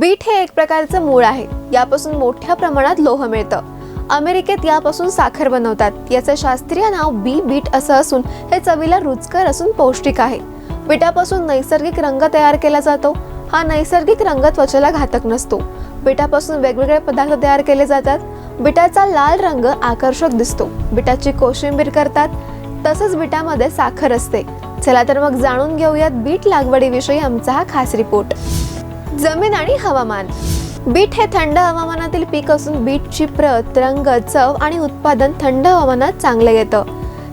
Bit हे एक प्रकारचं मूळ आहे. यापासून मोठ्या प्रमाणात लोह मिळतं. अमेरिकेत यापासून साखर बनवतात. याचं शास्त्रीय नाव बी बीट असं असून हे चवीला रुचकर असून पौष्टिक आहे. बिटापासून नैसर्गिक रंग तयार केला जातो. हा नैसर्गिक रंग त्वचेला घातक नसतो. बिटापासून वेगवेगळे पदार्थ तयार केले जातात. बिटाचा लाल रंग आकर्षक दिसतो. बिटाची कोशिंबीर करतात. तसंच बिटामध्ये साखर असते. चला तर मग जाणून घेऊयात बीट लागवडीविषयी आमचा हा खास रिपोर्ट. जमीन आणि हवामान. बीट हे थंड हवामानातील पीक असून बीटची प्रत रंग चव आणि उत्पादन थंड हवामानात चांगलं येतं.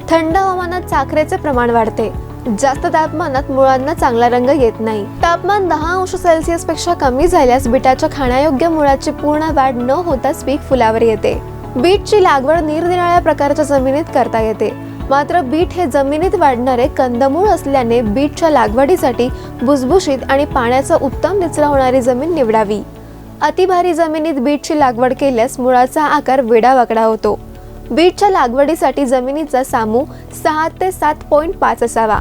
थंड हवामानात साखरेचे प्रमाण वाढते. जास्त तापमानात मुळांना चांगला रंग येत नाही. तापमान दहा अंश सेल्सिअसपेक्षा कमी झाल्यास बीटाच्या खाण्यायोग्य मुळाची पूर्ण वाढ न होताच पीक फुलावर येते. बीटची लागवड निरनिराळ्या प्रकारच्या जमिनीत करता येते. मात्र बीट हे जमिनीत वाढणारे कंदमूळ असल्याने बीटच्या लागवडीसाठी भुसभुशीत आणि पाण्याचा उत्तम निचरा होणारी जमीन निवडावी. अतिभारी जमिनीत बीटची लागवड केल्यास मुळाचा आकार वेडावाकडा होतो. बीटच्या लागवडीसाठी जमिनीचा सामू सहा ते सात पॉईंट पाच असावा.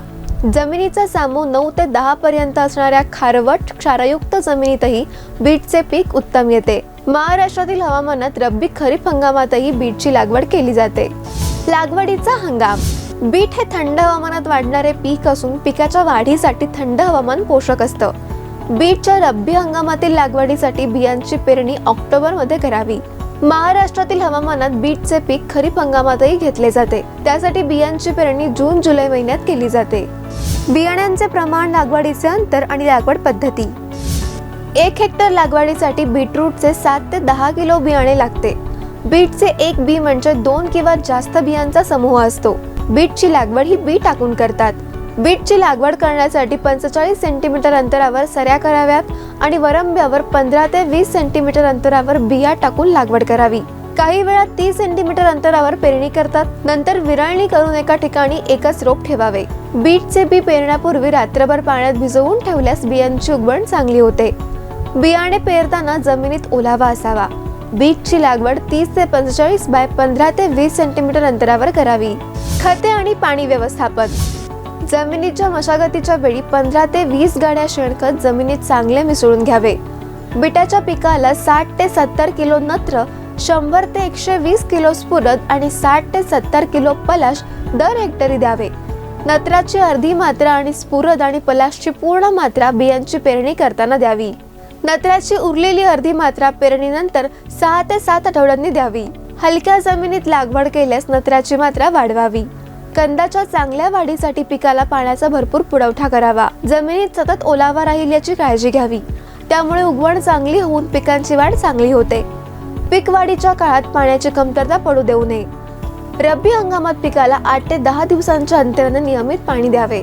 जमिनीचा सामू नऊ ते दहा पर्यंत असणाऱ्या खारवट क्षारयुक्त जमिनीतही बीटचे पीक उत्तम येते. महाराष्ट्रातील हवामानात रब्बी खरीप हंगामातही बीटची लागवड केली जाते. लागवडीचा हंगाम. बीट हे थंड हवामानात वाढणारे पीक असून पिकाच्या वाढीसाठी थंड हवामान पोषक असतं. बीटच्या रब्बी हंगामातील लागवडीसाठी बियांची पेरणी ऑक्टोबरमध्ये करावी. महाराष्ट्रातील हवामानात बीटचे पीक खरीप हंगामातही घेतले जाते. त्यासाठी बियांची पेरणी जून जुलै महिन्यात केली जाते. बियाण्यांचे प्रमाण लागवडीचे अंतर आणि लागवड पद्धती. एक हेक्टर लागवडीसाठी बीटरूटचे सात ते दहा किलो बियाणे लागते. बीटचे एक बी म्हणजे दोन किंवा जास्त बियांचा समूह असतो. बीटची लागवड ही बी टाकून करतात. बीटची लागवड करण्यासाठी पंचेचाळीस सेंटीमीटर अंतरावर सऱ्या कराव्यात आणि वरंब्यावर पंधरा ते वीस सेंटीमीटर अंतरावर बिया टाकून लागवड करावी. काही वेळा तीस सेंटीमीटर अंतरावर पेरणी करतात नंतर विरळणी करून एका ठिकाणी एकच रोप ठेवावे. बीटचे बी पेरण्यापूर्वी रात्रभर पाण्यात भिजवून ठेवल्यास बियांची उगवण चांगली होते. बियाणे पेरताना जमिनीत ओलावा असावा. बीटची लागवड तीस ते पंचेचाळीस बाय पंधरा ते वीस सेंटीमीटर अंतरावर करावी. खते आणि पाणी व्यवस्थापन. जमिनीच्या मशागतीच्या वेळी पंधरा ते वीस गाड्या शेणखत जमिनीत चांगले मिसळून घ्यावे. बिटाच्या पिकाला साठ ते सत्तर किलो नत्र शंभर ते एकशे वीस किलो स्फुरद आणि साठ ते सत्तर किलो पलाश दर हेक्टरी द्यावे. नत्राची अर्धी मात्रा आणि स्फुरद आणि पलाशची पूर्ण मात्रा बियांची पेरणी करताना द्यावी. नत्राची उरलेली अर्धी मात्रा पेरणीनंतर सहा ते सात आठवड्यांनी द्यावी. हलक्या जमिनीत लागवड केल्यास नत्राची मात्रा वाढवावी. कंदाच्या चांगल्या वाढीसाठी पिकाला पाण्याचा भरपूर पुरवठा करावा. जमिनीत सतत ओलावा राहील याची काळजी घ्यावी. त्यामुळे उगवण चांगली होऊन पिकांची वाढ चांगली होते. पीक वाढीच्या काळात पाण्याची कमतरता पडू देऊ नये. रब्बी हंगामात पिकाला आठ ते दहा दिवसांच्या अंतराने नियमित पाणी द्यावे.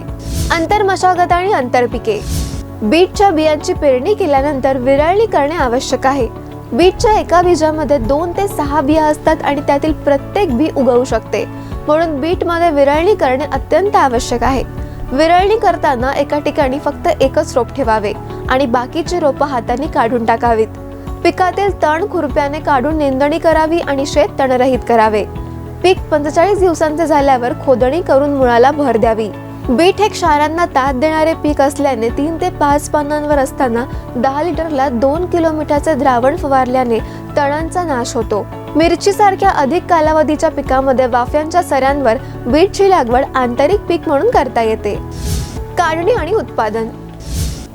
आंतर मशागत आणि आंतरपिके बीटच्या बियांची पेरणी केल्यानंतर विरळणी करणे आवश्यक आहे. बीटच्या एका बीजामध्ये दोन ते सहा बिया असतात आणि त्यातील प्रत्येक बी उगवू शकते. म्हणून बीटमध्ये विरळणी करणे अत्यंत आवश्यक आहे. विरळणी करताना एका ठिकाणी फक्त एकच रोप ठेवावे आणि बाकीची रोपं हाताने काढून टाकावीत. पिकातील तण खुरप्याने काढून निंदणी करावी आणि शेत तणरहित करावे. पीक पंचेचाळीस दिवसांचे झाल्यावर खोदणी करून मुळाला भर द्यावी. बीट हे क्षारांना तात देणारे पीक असल्याने तीन ते पाच पानांवर असताना दहा लिटरला दोन किलोमीटरचे द्रावण फवारल्याने तणांचा नाश होतो. मिरची सारख्या अधिक कालावधीच्या पिकामध्ये वाफ्यांच्या सऱ्यांवर बीटची लागवड आंतरिक पीक म्हणून करता येते. काढणी आणि उत्पादन.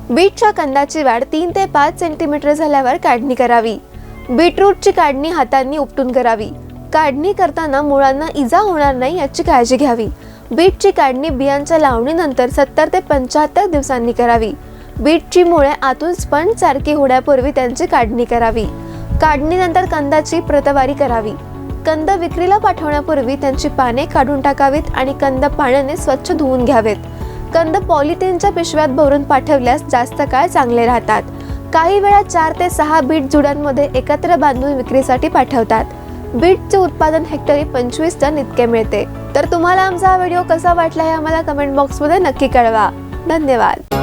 बीटच्या कंदाची वाढ तीन ते पाच सेंटीमीटर झाल्यावर काढणी करावी. बीटरूटची काढणी हातांनी उपटून करावी. काढणी करताना मुळांना इजा होणार नाही याची काळजी घ्यावी. बीटची काढणी बियांच्या लावणीनंतर सत्तर ते पंच्याहत्तर दिवसांनी करावी. बीटची मुळे आतून स्पंज सारखी होण्यापूर्वी त्यांची काढणी करावी. काढणीनंतर कंदाची प्रतवारी करावी. कंद विक्रीला पाठवण्यापूर्वी त्यांची पाने काढून टाकावीत आणि कंद पाण्याने स्वच्छ धुवून घ्यावेत. कंद पॉलिथिनच्या पिशव्यात भरून पाठवल्यास जास्त काळ चांगले राहतात. काही वेळा चार ते सहा बीट जुड्यांमध्ये एकत्र बांधून विक्रीसाठी पाठवतात. बीटचे उत्पादन हेक्टरी पंचवीस टन इतके मिळते. तर तुम्हाला आमचा हा व्हिडिओ कसा वाटला हे आम्हाला कमेंट बॉक्समध्ये नक्की कळवा. धन्यवाद.